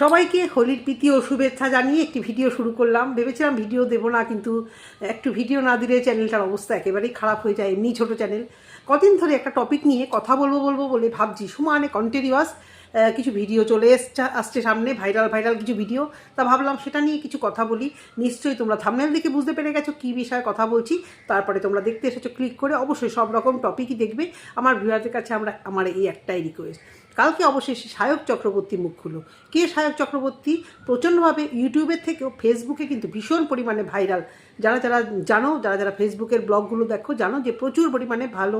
সবাইকে হোলির প্রীতি ও শুভেচ্ছা জানিয়ে একটি ভিডিও শুরু করলাম। ভেবেছিলাম ভিডিও দেবো না, কিন্তু একটু ভিডিও না দিলে চ্যানেলটার অবস্থা একেবারেই খারাপ হয়ে যায়। এমনি ছোট চ্যানেল। কদিন ধরে একটা টপিক নিয়ে কথা বলব বলব বলে ভাবছি। সমানে কন্টিনিউয়াস কিছু ভিডিও চলে এসছে, আসছে সামনে ভাইরাল ভাইরাল কিছু ভিডিও তা ভাবলাম সেটা নিয়ে কিছু কথা বলি। নিশ্চয়ই তোমরা থামনেল দিকে বুঝতে পেরে গেছো কী বিষয়ে কথা বলছি। তারপরে তোমরা দেখতে এসেছ ক্লিক করে অবশ্যই সব রকম টপিকই দেখবে। আমার ভিউয়ারদের কাছে আমরা, আমার এই একটাই রিকোয়েস্ট কালকে অবশেষে সায়ক চক্রবর্তী মুখ খুলো। কে সায়ক চক্রবর্তী? প্রচণ্ডভাবে ইউটিউবের থেকেও ফেসবুকে কিন্তু ভীষণ পরিমাণে ভাইরাল। যারা যারা জানো, যারা যারা ফেসবুকের ব্লগগুলো দেখো, জানো যে প্রচুর পরিমাণে ভালো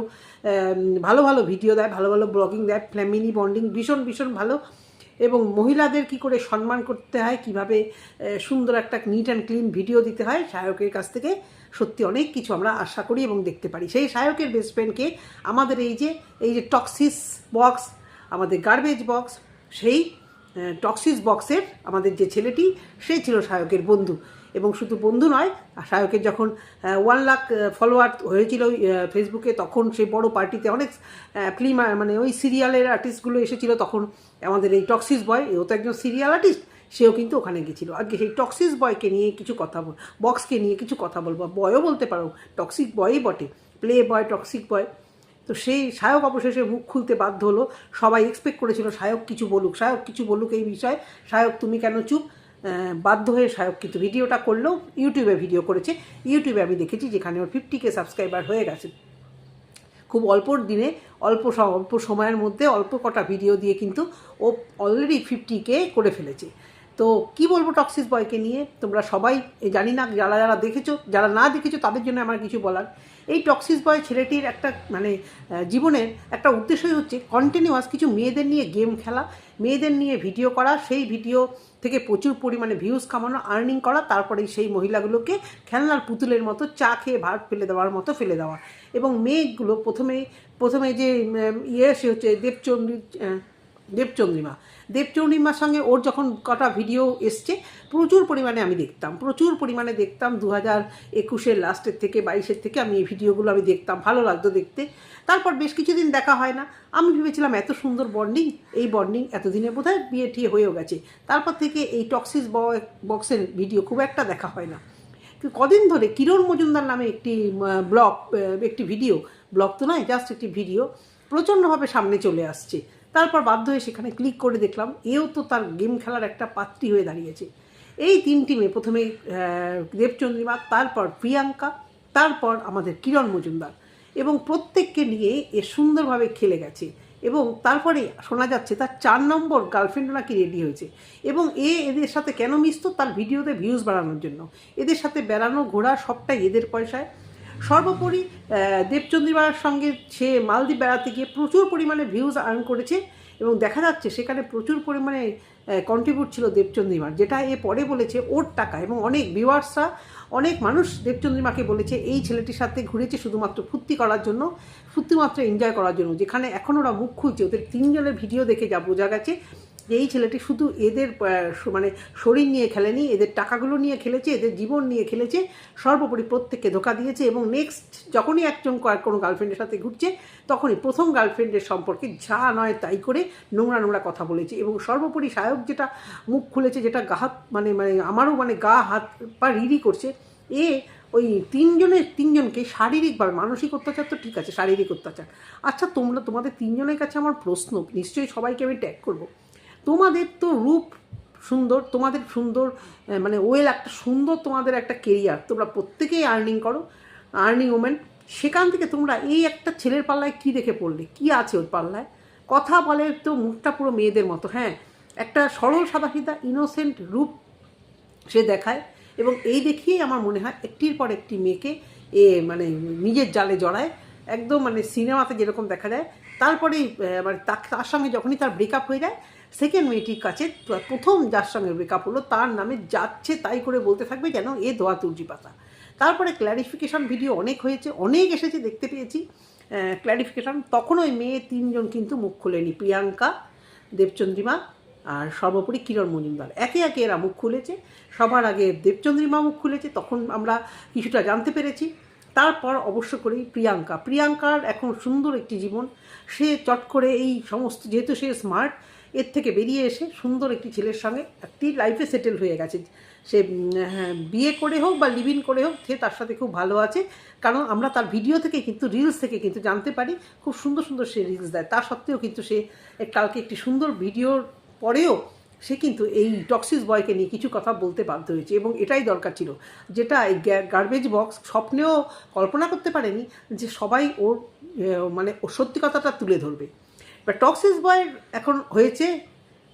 ভালো ভালো ভিডিও দেয়, ভালো ভালো ব্লগিং দেয় ফ্যামিলি বন্ডিং ভীষণ ভীষণ ভালো। এবং মহিলাদের কি করে সম্মান করতে হয়, কীভাবে সুন্দর একটা নিট অ্যান্ড ক্লিন ভিডিও দিতে হয়, সায়কের কাছ থেকে সত্যি অনেক কিছু আমরা আশা করি এবং দেখতে পারি। সেই সায়কের বেস্ট ফ্রেন্ডকে আমাদের এই যে এই যে টক্সিস বক্স আমাদের গার্বেজ বক্স সেই টক্সিস বক্সের আমাদের যে ছেলেটি, সেই ছিল সায়কের বন্ধু। এবং শুধু বন্ধু নয়, সায়কের যখন ওয়ান লাখ ফলোয়ার হয়েছিল ফেসবুকে তখন সেই বড় পার্টিতে অনেক ফিল্ম মানে ওই সিরিয়ালের আর্টিস্টগুলো এসেছিল, তখন আমাদের এই টক্সিস বয় ও তো একজন সিরিয়াল আর্টিস্ট সেও কিন্তু ওখানে গেছিল। আজকে সেই টক্সিস বয়কে নিয়ে কিছু কথা বল বক্সকে নিয়ে কিছু কথা বলব বয়ও বলতে পারো টক্সিক বয়ই বটে। প্লে বয় টক্সিক বয় তো সেই সায়ক অবশেষে মুখ খুলতে বাধ্য হলো। সবাই এক্সপেক্ট করেছিল সায়ক কিছু বলুক, সায়ক কিছু বলুক এই বিষয়ে। সায়ক, তুমি কেন চুপ? বাধ্য হয়ে সায়ক কিন্তু ভিডিওটা করলেও ইউটিউবে ভিডিও করেছে। ইউটিউবে আমি দেখেছি যেখানে ওর ফিফটি কে সাবস্ক্রাইবার হয়ে গেছে। খুব অল্প দিনে, অল্প অল্প সময়ের মধ্যে অল্প কটা ভিডিও দিয়ে কিন্তু ও অলরেডি ফিফটি কে করে ফেলেছে। তো কি বলব টক্সিস বয়কে নিয়ে? তোমরা সবাই জানি না, যারা যারা দেখেছ, যারা না দেখেছ, তাদের জন্য আমার কিছু বলার। এই টক্সিস বয় ছেলেটির একটা মানে জীবনের একটা উদ্দেশ্যই হচ্ছে কন্টিনিউয়াস কিছু মেয়েদের নিয়ে গেম খেলা, মেয়েদের নিয়ে ভিডিও করা, সেই ভিডিও থেকে প্রচুর পরিমাণে ভিউজ কামানো আর্নিং করা, তারপরে সেই মহিলাগুলোকে খেলনার পুতুলের মতো চা খেয়ে ভাত ফেলে দেওয়ার মতো ফেলে দেওয়া। এবং মেয়েগুলো প্রথমে প্রথমে যে ইয়ে সে হচ্ছে দেবচন্দ্রী দেবচন্দ্রিমা। দেবচন্দ্রিমার সঙ্গে ওর যখন কটা ভিডিও এসছে, প্রচুর পরিমাণে আমি দেখতাম, প্রচুর পরিমাণে দেখতাম। দু হাজার একুশের লাস্টের থেকে বাইশের থেকে আমি এই ভিডিওগুলো আমি দেখতাম, ভালো লাগতো দেখতে। তারপর বেশ কিছুদিন দেখা হয় না। আমি ভেবেছিলাম, এত সুন্দর বন্ডিং এই বন্ডিং এতদিনে বোধহয় বিয়ে ঠিয়ে হয়েও গেছে। তারপর থেকে এই টক্সিস বক্সের ভিডিও খুব একটা দেখা হয় না। কদিন ধরে কিরণ মজুমদার নামে একটি ব্লগ একটি ভিডিও ব্লগ তো নয় জাস্ট একটি ভিডিও প্রচণ্ডভাবে সামনে চলে আসছে। তারপর বাধ্য হয়ে সেখানে ক্লিক করে দেখলাম, এও তো তার গেম খেলার একটা পাত্রী হয়ে দাঁড়িয়েছে। এই তিন টিমে প্রথমে দেবচন্দ্রিমা, তারপর প্রিয়াঙ্কা, তারপর আমাদের কিরণ মজুমদার এবং প্রত্যেককে নিয়ে এ সুন্দরভাবে খেলে গেছে এবং তারপরে শোনা যাচ্ছে তার চার নম্বর গার্লফ্রেন্ড নাকি রেডি হয়েছে এবং এ এদের সাথে কেন মিশতো তার ভিডিওতে ভিউজ বাড়ানোর জন্য। এদের সাথে বেড়ানো, ঘোরা সবটাই এদের পয়সায়। সর্বোপরি দেবচন্দ্রিমার সঙ্গে সে মালদ্বীপ বেড়াতে গিয়ে প্রচুর পরিমাণে ভিউজ আর্ন করেছে এবং দেখা যাচ্ছে সেখানে প্রচুর পরিমাণে কন্ট্রিবিউট ছিল দেবচন্দ্রিমার, যেটা এ পরে বলেছে ওর টাকা এবং অনেক ভিউয়ার্সরা অনেক মানুষ দেবচন্দ্রিমাকে বলেছে এই ছেলেটির সাথে ঘুরেছে শুধুমাত্র ফুর্তি করার জন্য শুধুমাত্র এনজয় করার জন্য, যেখানে এখন ওরা মুখ খুলছে, ওদের তিনজনের ভিডিও দেখে যা বোঝা গেছে যে এই ছেলেটি শুধু এদের মানে শরীর নিয়ে খেলেনি, এদের টাকাগুলো নিয়ে খেলেছে, এদের জীবন নিয়ে খেলেছে, সর্বোপরি প্রত্যেককে ধোকা দিয়েছে এবং নেক্সট যখনই একজন কোনো গার্লফ্রেন্ডের সাথে ঘুরছে, তখনই প্রথম গার্লফ্রেন্ডের সম্পর্কে যা নয় তাই করে নোংরা নোংরা কথা বলেছে এবং সর্বোপরি সায়ক যেটা মুখ খুলেছে, যেটা গা হাত মানে মানে আমারও মানে গা হাত পা রিরি করছে, এ ওই তিনজনের, তিনজনকে শারীরিকভাবে মানসিক অত্যাচার তো ঠিক আছে, শারীরিক অত্যাচার। আচ্ছা তোমরা, তোমাদের তিনজনের কাছে আমার প্রশ্ন, নিশ্চয়ই সবাইকে আমি ট্যাগ করব। তোমাদের তো রূপ সুন্দর, তোমাদের সুন্দর মানে ওয়েল একটা সুন্দর তোমাদের একটা কেরিয়ার তোমরা প্রত্যেকেই আর্নিং করো আর্নিং ওমেন সেখান থেকে তোমরা এই একটা ছেলের পাল্লায় কী দেখে পড়লে? কি আছে ওর পাল্লায়? কথা বলে তো মুখটা পুরো মেয়েদের মতো হ্যাঁ। একটা সরল সাদাসিধা ইনোসেন্ট রূপ সে দেখায় এবং এই দেখিয়েই আমার মনে হয় একটির পর একটি মেয়েকে এ মানে নিজের জালে জড়ায়। একদম মানে সিনেমাতে যেরকম দেখা যায়, তারপরেই মানে তার সঙ্গে যখনই তার ব্রেকআপ হয়ে যায় সেকেন্ড মেয়েটির কাছে প্রথম যার সঙ্গে ব্রেকআপ হলো, তার নামে যাচ্ছে তাই করে বলতে থাকবে যেন এ দোয়া তুলজি পাতা। তারপরে ক্ল্যারিফিকেশন ভিডিও অনেক হয়েছে, অনেক এসেছে, দেখতে পেয়েছি। ক্ল্যারিফিকেশন তখন ওই মেয়ে তিনজন কিন্তু মুখ খুলেনি, প্রিয়াঙ্কা, দেবচন্দ্রিমা আর সর্বোপরি কিরণ মজুমদার। একে একে এরা মুখ খুলেছে, সবার আগে দেবচন্দ্রিমা মুখ খুলেছে, তখন আমরা কিছুটা জানতে পেরেছি। তারপর অবশ্য করেই প্রিয়াঙ্কা। প্রিয়াঙ্কার এখন সুন্দর একটি জীবন, সে চট করে এই সমস্ত, যেহেতু সে স্মার্ট এর থেকে বেরিয়ে এসে সুন্দর একটি ছেলের সঙ্গে একটি লাইফে সেটেল হয়ে গেছে। সে হ্যাঁ, বিয়ে করে হোক বা লিভ ইন করে হোক সে তার সাথে খুব ভালো আছে। কারণ আমরা তার ভিডিও থেকে কিন্তু রিলস থেকে কিন্তু জানতে পারি খুব সুন্দর সুন্দর সে রিলস দেয়। তা সত্ত্বেও কিন্তু সে কালকে একটি সুন্দর ভিডিওর পরেও সে কিন্তু এই টক্সিস বয়কে নিয়ে কিছু কথা বলতে বাধ্য হয়েছে এবং এটাই দরকার ছিল। যেটা এই গার্বেজ বক্স স্বপ্নেও কল্পনা করতে পারেনি যে সবাই ওর মানে ওর সত্যি কথাটা তুলে ধরবে। টক্সিস বয়ের এখন হয়েছে,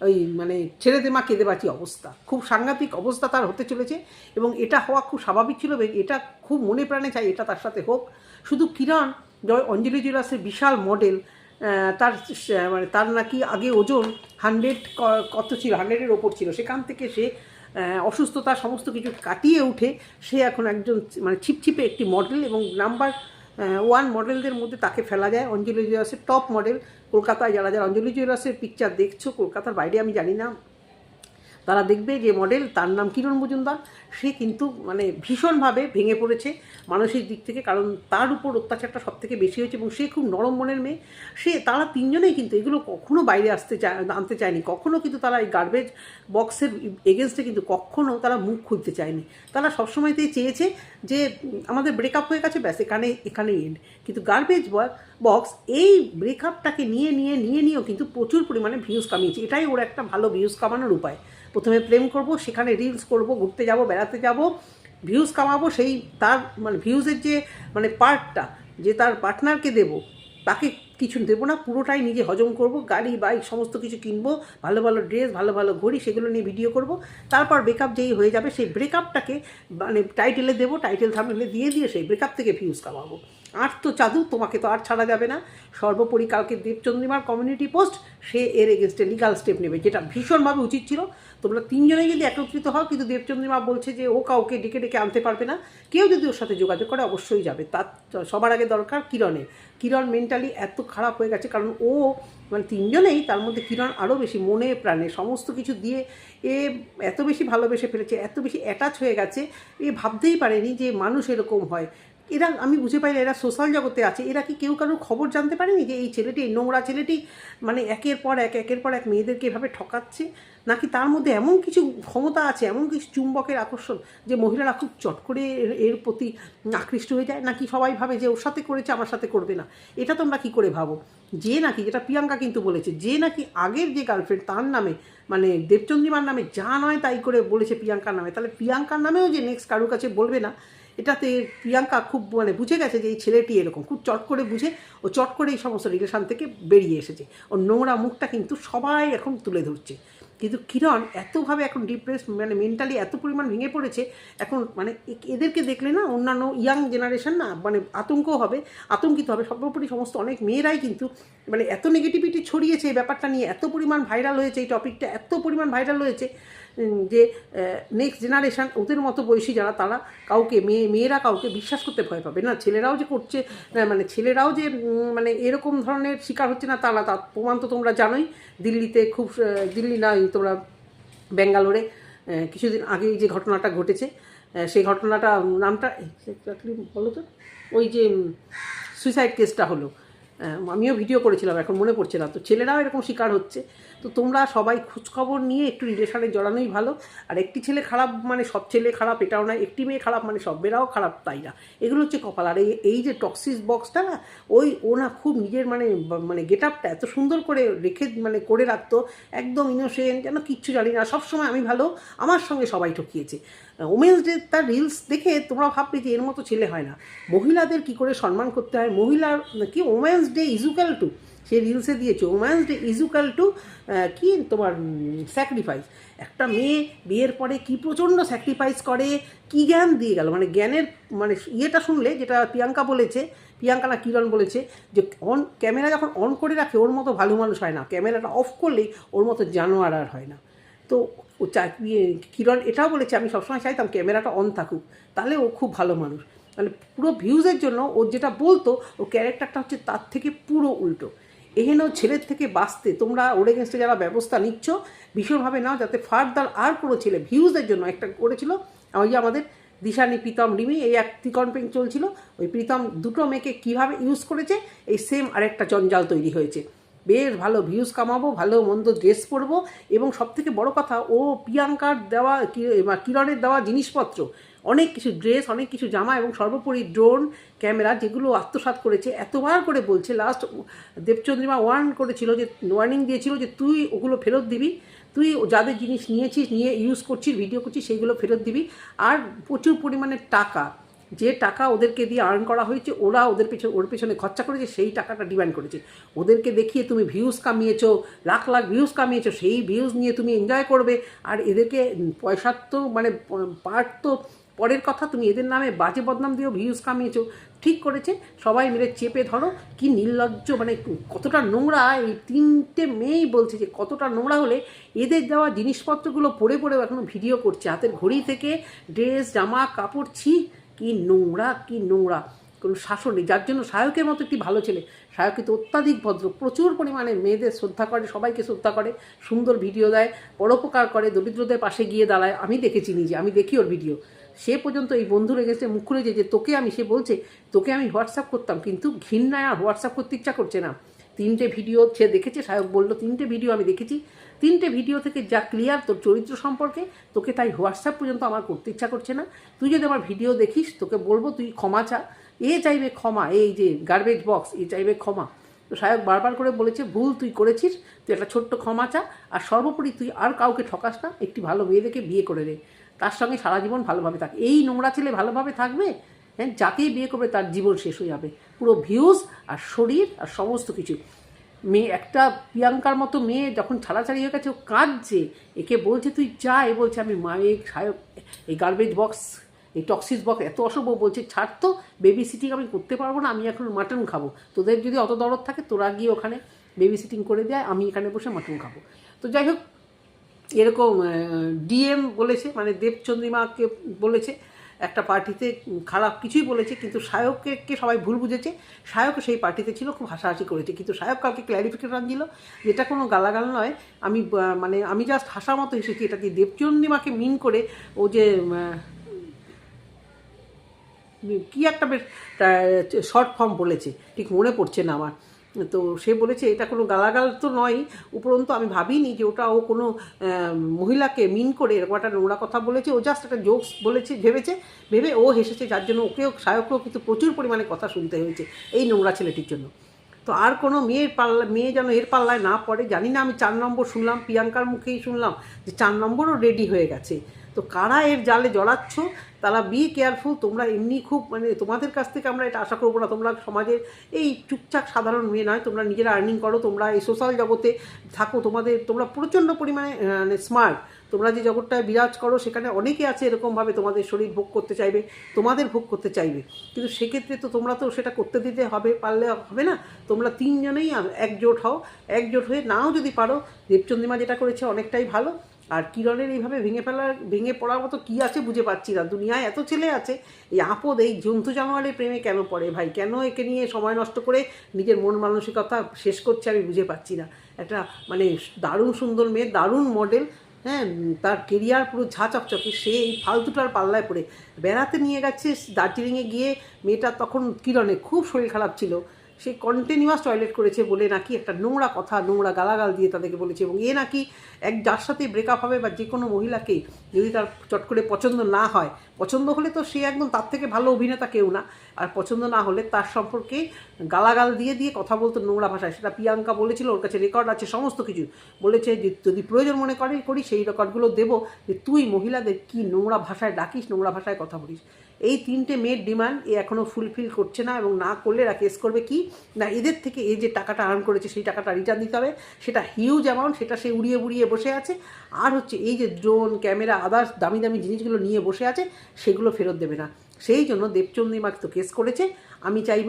ওই মানে ছেড়ে দে মা, কেঁদে বাঁচি অবস্থা। খুব সাংঘাতিক অবস্থা তার হতে চলেছে এবং এটা হওয়া খুব স্বাভাবিক ছিল এটা খুব মনে প্রাণে চাই এটা তার সাথে হোক। শুধু কিরণ অঞ্জলি জুয়েলার্সের বিশাল মডেল তার মানে তার নাকি আগে ওজন হান্ড্রেড কত ছিল? হান্ড্রেডের ওপর ছিল। সেখান থেকে সে অসুস্থতা সমস্ত কিছু কাটিয়ে উঠে সে এখন একজন মানে ছিপছিপে একটি মডেল এবং নাম্বার ওয়ান মডেলদের মধ্যে তাকে ফেলা যায়, অঞ্জলি জুয়েলার্সের টপ মডেল কলকাতায় যারা যারা, অঞ্জলি জুয়েলার্সের পিকচার দেখছ কলকাতার বাইরে আমি জানি না তারা দেখবে যে মডেল তার নাম কিরণ মজুমদার। সে কিন্তু মানে ভীষণভাবে ভেঙে পড়েছে মানসিক দিক থেকে, কারণ তার উপর অত্যাচারটা সব থেকে বেশি হয়েছে এবং সে খুব নরম মনের মেয়ে। সে, তারা তিনজনেই কিন্তু এগুলো কখনো বাইরে আসতে চায়, আনতে চায়নি। কখনো কিন্তু তারা এই গার্বেজ বক্সের এগেনস্টে কিন্তু কখনো তারা মুখ খুলতে চায়নি। তারা সবসময়তেই চেয়েছে যে, আমাদের ব্রেকআপ হয়ে গেছে, ব্যাস এখানে, এখানেই এন্ড কিন্তু গার্বেজ বক্স এই ব্রেকআপটাকে নিয়ে নিয়ে নিয়ে, নিয়েও কিন্তু প্রচুর পরিমাণে ভিউজ কামিয়েছে। এটাই ওর একটা ভালো ভিউজ কামানোর উপায়। প্রথমে প্রেম করব, সেখানে রিলস করব, ঘুরতে যাব, বেড়াতে যাব ভিউজ কামাবো, সেই তার মানে ভিউজের যে মানে পার্টটা যে তার পার্টনারকে দেব, তাকে কিছু দেবো না, পুরোটাই নিজে হজম করব, গাড়ি বাইক সমস্ত কিছু কিনবো, ভালো ভালো ড্রেস ভালো ভালো ঘড়ি, সেগুলো নিয়ে ভিডিও করব, তারপর ব্রেকআপ যেই হয়ে যাবে, সেই ব্রেকআপটাকে মানে টাইটেলে দেবো টাইটেল থামলে দিয়ে দিয়ে সেই ব্রেকআপ থেকে ভিউজ কামাবো। আর তো চাদু তোমাকে তো আর ছাড়া যাবে না। সর্বোপরি কালকে দেবচন্দ্রিমার কমিউনিটি পোস্ট সে এর এগেনস্টে লিগাল স্টেপ নেবে, যেটা ভীষণভাবে উচিত ছিল। তোমরা তিনজনেই যদি একত্রিত হও, কিন্তু দেবচন্দ্রিমা বলছে যে ও কাউকে ডেকে ডেকে আনতে পারবে না। কেউ যদি ওর সাথে যোগাযোগ করে, অবশ্যই যাবে। তার সবার আগে দরকার কিরণের। কিরণ মেন্টালি এত খারাপ হয়ে গেছে, কারণ ও মানে তিনজনেই তার মধ্যে কিরণ আরও বেশি মনে প্রাণে, সমস্ত কিছু দিয়ে এ এত বেশি ভালোবেসে ফেলেছে, এত বেশি অ্যাটাচ হয়ে গেছে, এ ভাবতেই পারেনি যে মানুষ এরকম হয়। এরা, আমি বুঝে পাই না, এরা সোশ্যাল জগতে আছে। এরা কি কেউ কারোর খবর জানতে পারেনি যে এই ছেলেটি, এই নোংরা ছেলেটি মানে একের পর এক, একের পর এক মেয়েদেরকে এভাবে ঠকাচ্ছে? নাকি তার মধ্যে এমন কিছু ক্ষমতা আছে, এমন কিছু চুম্বকের আকর্ষণ যে মহিলারা খুব চট করে এর- প্রতি আকৃষ্ট হয়ে যায়? নাকি সবাই ভাবে যে ওর সাথে করেছে, আমার সাথে করবে না? এটা তোমরা কি করে ভাবো? যে নাকি, যেটা প্রিয়াঙ্কা কিন্তু বলেছে, যে নাকি আগের যে গার্লফ্রেন্ড তার নামে মানে দেবচন্দ্রিমার নামে যা নয় তাই করে বলেছে প্রিয়াঙ্কার নামে। তাহলে প্রিয়াঙ্কার নামেও যে নেক্সট কারোর কাছে বলবে না এটাতে প্রিয়াঙ্কা খুব মানে বুঝে গেছে যে এই ছেলেটি এরকম, খুব চট করে বুঝে, ও চট করে এই সমস্ত রিলেশান থেকে বেরিয়ে এসেছে। ওর নোংরা মুখটা কিন্তু সবাই এখন তুলে ধরছে। কিন্তু কিরণ এতভাবে এখন ডিপ্রেস মানে মেন্টালি এত পরিমাণ ভেঙে পড়েছে, এখন মানে এদেরকে দেখলে না অন্যান্য ইয়াং জেনারেশন না মানে আতঙ্ক হবে, আতঙ্কিত হবে। সর্বোপরি সমস্ত অনেক মেয়েরাই কিন্তু মানে এত নেগেটিভিটি ছড়িয়েছে এই ব্যাপারটা নিয়ে, এত পরিমাণ ভাইরাল হয়েছে এই টপিকটা এত পরিমাণ ভাইরাল হয়েছে। যে নেক্সট জেনারেশন ওদের মতো বয়সী যারা, তারা কাউকে, মেয়ে, মেয়েরা কাউকে বিশ্বাস করতে ভয় পাবে না। ছেলেরাও যে করছে মানে ছেলেরাও যে মানে এরকম ধরনের শিকার হচ্ছে না, তারা তার প্রমাণ তো তোমরা জানোই। দিল্লিতে খুব দিল্লি না তোমরা ব্যাঙ্গালোরে কিছুদিন আগেই যে ঘটনাটা ঘটেছে সেই ঘটনাটা নামটা এক্স্যাক্টলি বলো তো? ওই যে সুইসাইড কেসটা হলো। আমিও ভিডিও করেছিলাম, এখন মনে পড়ছে না। তো ছেলেরাও এরকম শিকার হচ্ছে। তো তোমরা সবাই খোঁজখবর নিয়ে একটু রিলেশনে জড়ানোই ভালো। আর একটি ছেলে খারাপ মানে সব ছেলে খারাপ, এটাও না একটি মেয়ে খারাপ মানে সব মেয়েরাও খারাপ, তাই না? এগুলো হচ্ছে কপাল। আর এই যে টক্সিস বক্সটা না, ওই ও না খুব নিজের মানে মানে গেট আপটা এত সুন্দর করে রেখে মানে করে রাখতো, একদম ইনোসেন্ট যেন কিচ্ছু জানি না। সবসময় আমি ভালো, আমার সঙ্গে সবাই ঠকিয়েছে। ওমেন্স ডে তার রিলস দেখে তোমরা ভাববে যে এর মতো ছেলে হয় না। মহিলাদের কি করে সম্মান করতে হয়? মহিলার, কি women's day equal to say রিলসে দিয়েছে ওমেন্স ডে ইজুক্যাল টু কি তোমার স্যাক্রিফাইস একটা মেয়ে বিয়ের পরে কি প্রচণ্ড স্যাক্রিফাইস করে কি জ্ঞান দিয়ে গেল? মানে জ্ঞানের মানে ইয়েটা শুনলে যেটা প্রিয়াঙ্কা বলেছে প্রিয়াঙ্কা না কিরণ বলেছে যে অন ক্যামেরা যখন অন করে রাখে ওর মতো ভালো মানুষ হয় না। ক্যামেরাটা অফ করলেই ওর মতো জানোয়ার আর হয় না। তো ও ইয়ে, কিরণ এটাও বলেছে আমি সবসময় চাইতাম ক্যামেরাটা অন থাকুক তাহলে ও খুব ভালো মানুষ। মানে পুরো ভিউজের জন্য ওর যেটা বলতো ও ক্যারেক্টারটা হচ্ছে তার থেকে পুরো উল্টো। এহেন ছেলের থেকে বাঁচতে তোমরা ওর এগেনস্টে যারা ব্যবস্থা নিচ্ছ, ভীষণভাবে নাও, যাতে ফার্দার আর কোনো ছেলে ভিউজের জন্য একটা করেছিল। ওই যে আমাদের দিশানি প্রীতম রিমি, এই এক ত্রিকম্পেন চলছিল। ওই প্রীতম দুটো মেয়েকে কীভাবে ইউজ করেছে, এই সেম আরেকটা জঞ্জাল তৈরি হয়েছে। বেশ ভালো ভিউজ কামাবো, ভালো মন্দ ড্রেস পরবো এবং সবথেকে বড় কথা, ও প্রিয়াঙ্কার দেওয়া কিরণের দেওয়া জিনিসপত্র অনেক কিছু ড্রেস, অনেক কিছু জামা এবং সর্বোপরি ড্রোন, ক্যামেরা যেগুলো আত্মসাৎ করেছে, এতবার করে বলছে লাস্ট দেবচন্দ্রিমা ওয়ার্ন করেছিল যে ওয়ার্নিং দিয়েছিল যে, তুই ওগুলো ফেরত দিবি, তুই যাদের জিনিস নিয়েছিস, নিয়ে ইউজ করছিস ভিডিও করছিস, সেইগুলো ফেরত দিবি। আর প্রচুর পরিমাণে টাকা, যে টাকা ওদেরকে দিয়ে আর্ন করা হয়েছে, ওরা ওদের পেছনে, ওর পেছনে খরচা করেছে, সেই টাকাটা ডিমান্ড করেছে। ওদেরকে দেখিয়ে তুমি ভিউজ কামিয়েছো, লাখ লাখ ভিউজ কামিয়েছো, সেই ভিউজ নিয়ে তুমি এনজয় করবে। আর এদেরকে পয়সার তো মানে পার্ট তো পরের কথা তুমি এদের নামে বাজে বদনাম দিয়েও ভিউজ কামিয়েছো। ঠিক করেছে। সবাই মিলে চেপে ধরো। কি নির্লজ্জ মানে কতটা নোংরা, এই তিনটে মেয়েই বলছে যে কতটা নোংরা হলে এদের দেওয়া জিনিসপত্রগুলো পরে পরেও এখনও ভিডিও করছে। হাতের ঘড়ি থেকে ড্রেস, জামা, কাপড়, ছি, কি নোংরা কি নোংরা। কোনো শাসন নেই। যার জন্য সায়কের মতো একটি ভালো ছেলে। সায়ক কিন্তু অত্যাধিক ভদ্র। প্রচুর পরিমাণে মেয়েদের শ্রদ্ধা করে, সবাইকে শ্রদ্ধা করে, সুন্দর ভিডিও দেয়, পরোপকার করে, দরিদ্রদের পাশে গিয়ে দাঁড়ায়। আমি দেখেছি নিজে, আমি দেখি ওর ভিডিও সে পর্যন্ত এই বন্ধু রেগেছে মুখ খুলেছে যে তোকে আমি, সে বলছে, তোকে আমি হোয়াটসঅ্যাপ করতাম, কিন্তু ঘৃণায় আর হোয়াটসঅ্যাপ করতে ইচ্ছা করছে না। তিনটে ভিডিও সে দেখেছে, সায়ক বলল, তিনটে ভিডিও আমি দেখেছি। তিনটে ভিডিও থেকে যা ক্লিয়ার তোর চরিত্র সম্পর্কে, তোকে তাই হোয়াটসঅ্যাপ পর্যন্ত আমার করতে ইচ্ছা করছে না। তুই যদি আমার ভিডিও দেখিস, তোকে বলব, তুই ক্ষমা চা। এ চাইবে ক্ষমা, এই যে গার্বেজ বক্স এ চাইবে ক্ষমা। তো সায়ক বারবার করে বলেছে, ভুল তুই করেছিস, তুই একটা ছোট্ট ক্ষমা চা, আর সর্বোপরি তুই আর কাউকে ঠকাস না, একটি ভালো মেয়ে দেখে বিয়ে করে নে। তার সঙ্গে সারা জীবন ভালোভাবে থাক। এই নোংরা ছেলে ভালোভাবে থাকবে হ্যাঁ যাকেই বিয়ে করবে তার জীবন শেষ হয়ে যাবে। পুরো ভিউজ আর শরীর আর সমস্ত কিছু। মেয়ে একটা প্রিয়াঙ্কার মতো মেয়ে যখন ছাড়াছাড়ি হয়ে গেছে, ও কাঁদছে। একে বলছে, তুই যা। এ বলছে, আমি মায়ের সায়ক এই গার্বেজ বক্স এই টক্সিস বক্স এত অশুভ। বলছে, ছাড় তো বেবি সিটিং আমি করতে পারব না, আমি এখন মাটন খাব। তোদের যদি অত দরদ থাকে, তোরা গিয়ে ওখানে বেবি সিটিং করে দেয় আমি এখানে বসে মাটন খাব। তো যাই হোক এরকম ডিএম বলেছে মানে দেবচন্দ্রিমাকে বলেছে, একটা পার্টিতে খারাপ কিছুই বলেছে, কিন্তু সায়ককে সবাই ভুল বুঝেছে, সায়ক সেই পার্টিতে ছিল, খুব হাসাহাসি করেছে, কিন্তু সায়ক কালকে ক্ল্যারিফিকেশন দিল, যেটা কোনো গালাগাল নয়, আমি মানে আমি জাস্ট হাসার মতো এসেছি, এটা দিয়ে দেবচন্দ্রিমাকে মিন করে, ও যে কি একটা বেশ শর্ট ফর্ম বলেছে, ঠিক মনে পড়ছে না আমার। তো সে বলেছে, এটা কোনো গালাগাল তো নয়, উপরন্তু আমি ভাবিনি যে ওটা ও কোনো মহিলাকে মিন করে এরকম একটা নোংরা কথা বলেছে। ও জাস্ট একটা জোকস বলেছে, ভেবেছে, ভেবে ও হেসেছে, যার জন্য ওকেও সায়ককেও কিন্তু প্রচুর পরিমাণে কথা শুনতে হয়েছে এই নোংরা ছেলেটির জন্য। তো আর কোনো মেয়ের পাল্লা, মেয়ে যেন এর পাল্লায় না পড়ে, জানি না আমি চার নম্বর শুনলাম, প্রিয়াঙ্কার মুখেই শুনলাম যে চার নম্বরও রেডি হয়ে গেছে। তো কারা এর জালে জড়াচ্ছ? তারা বি কেয়ারফুল তোমরা এমনি খুব মানে তোমাদের কাছ থেকে আমরা এটা আশা করব না। তোমরা সমাজের এই চুপচাপ সাধারণ মেয়ে নয়, তোমরা নিজেরা আর্নিং করো, তোমরা এই সোশ্যাল জগতে থাকো। তোমাদের, তোমরা প্রচণ্ড পরিমাণে মানে স্মার্ট তোমরা যে জগৎটায় বিরাজ করো, সেখানে অনেকে আছে এরকমভাবে তোমাদের শরীর ভোগ করতে চাইবে, তোমাদের ভোগ করতে চাইবে। কিন্তু সেক্ষেত্রে তো তোমরা তো সেটা করতে দিতে হবে, পারলে হবে না। তোমরা তিনজনেই একজোট হও। একজোট হয়ে নাও যদি পারো, দেবচন্দ্রিমা যেটা করেছে অনেকটাই ভালো। আর কিরণের এইভাবে ভেঙে ফেলার ভেঙে পড়ার মতো কী আছে বুঝে পাচ্ছি না। দুনিয়ায় এত ছেলে আছে, এই আপদ, এই জন্তু জানোয়ারের প্রেমে কেন পড়ে ভাই? কেন একে নিয়ে সময় নষ্ট করে নিজের মন মানসিকতা শেষ করছে আমি বুঝে পাচ্ছি না। একটা মানে দারুণ সুন্দর মেয়ে, দারুণ মডেল হ্যাঁ তার কেরিয়ার পুরো ঝা চকচকে, সে এই ফালতুটার পাল্লায় পড়ে। বেড়াতে নিয়ে গেছে, দার্জিলিংয়ে গিয়ে মেয়েটা তখন কিরণে খুব শরীর খারাপ ছিল। সে কন্টিনিউয়াস টয়লেট করেছে বলে নাকি একটা নোংরা কথা, নোংরা গালাগাল দিয়ে তাদেরকে বলেছে এবং এ নাকি এক যার সাথে ব্রেকআপ হবে বা যে কোনো মহিলাকে যদি তার চট করে পছন্দ না হয়, পছন্দ হলে তো সে একদম তার থেকে ভালো অভিনেতা কেউ না, আর পছন্দ না হলে তার সম্পর্কে গালাগাল দিয়ে দিয়ে কথা বলতো নোংরা ভাষায়। সেটা প্রিয়াঙ্কা বলেছিল, ওর কাছে রেকর্ড আছে, সমস্ত কিছু। বলেছে যে, যদি প্রয়োজন মনে করে, করি, সেই রেকর্ডগুলো দেবো, যে তুই মহিলাদের কি নোংরা ভাষায় ডাকিস, নোংরা ভাষায় কথা বলিস? এই তিনটে মেয়ের ডিমান্ড এ এখনও ফুলফিল করছে না এবং না করলে এরা কেস করবে কি? না, এদের থেকে এ যে টাকাটা আর্ন করেছে সেই টাকাটা রিটার্ন দিতে হবে। সেটা হিউজ অ্যামাউন্ট সেটা সে উড়িয়ে উড়িয়ে বসে আছে। আর হচ্ছে এই যে ড্রোন ক্যামেরা আদার্স দামি দামি জিনিসগুলো নিয়ে বসে আছে, সেগুলো ফেরত দেবে না। সেই জন্য দেবচন্দ্রী মাকে তো কেস করেছে। আমি চাইব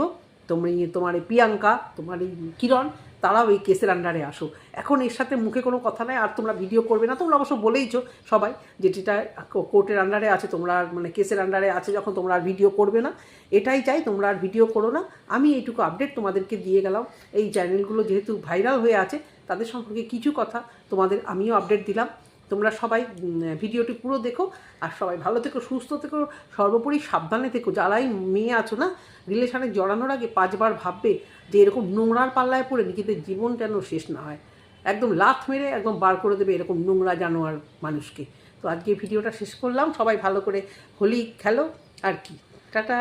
তুমি তোমার এই প্রিয়াঙ্কা, তোমার এই কিরণ তারাও এই কেসের আন্ডারে আসো এখন এর সাথে মুখে কোনো কথা নাই, আর তোমরা ভিডিও করবে না, তোমরা অবশ্য বলেইছো সবাই যে যেটা কোর্টের আন্ডারে আছে, তোমরা আর মানে কেসের আন্ডারে আছে, যখন তোমরা আর ভিডিও করবে না। এটাই চাই, তোমরা আর ভিডিও করো না। আমি এইটুকু আপডেট তোমাদেরকে দিয়ে গেলাম। এই চ্যানেলগুলো যেহেতু ভাইরাল হয়ে আছে, তাদের সম্পর্কে কিছু কথা তোমাদের আমিও আপডেট দিলাম। তোমরা সবাই ভিডিওটি পুরো দেখো, আর সবাই ভালো থেকো, সুস্থ থেকো, সর্বোপরি সাবধানে থেকো। যারাই মেয়ে আছো না রিলেশনে জড়ানোর আগে পাঁচবার ভাববে যে এরকম নোংরার পাল্লায় পড়ে নিজেদের জীবন যেন শেষ না হয়। একদম লাথ মেরে একদম বার করে দেবে এরকম নোংরা জানোয়ার মানুষকে। তো আজকে ভিডিওটা শেষ করলাম। সবাই ভালো করে হোলি খেলো। আর কি? টাটা!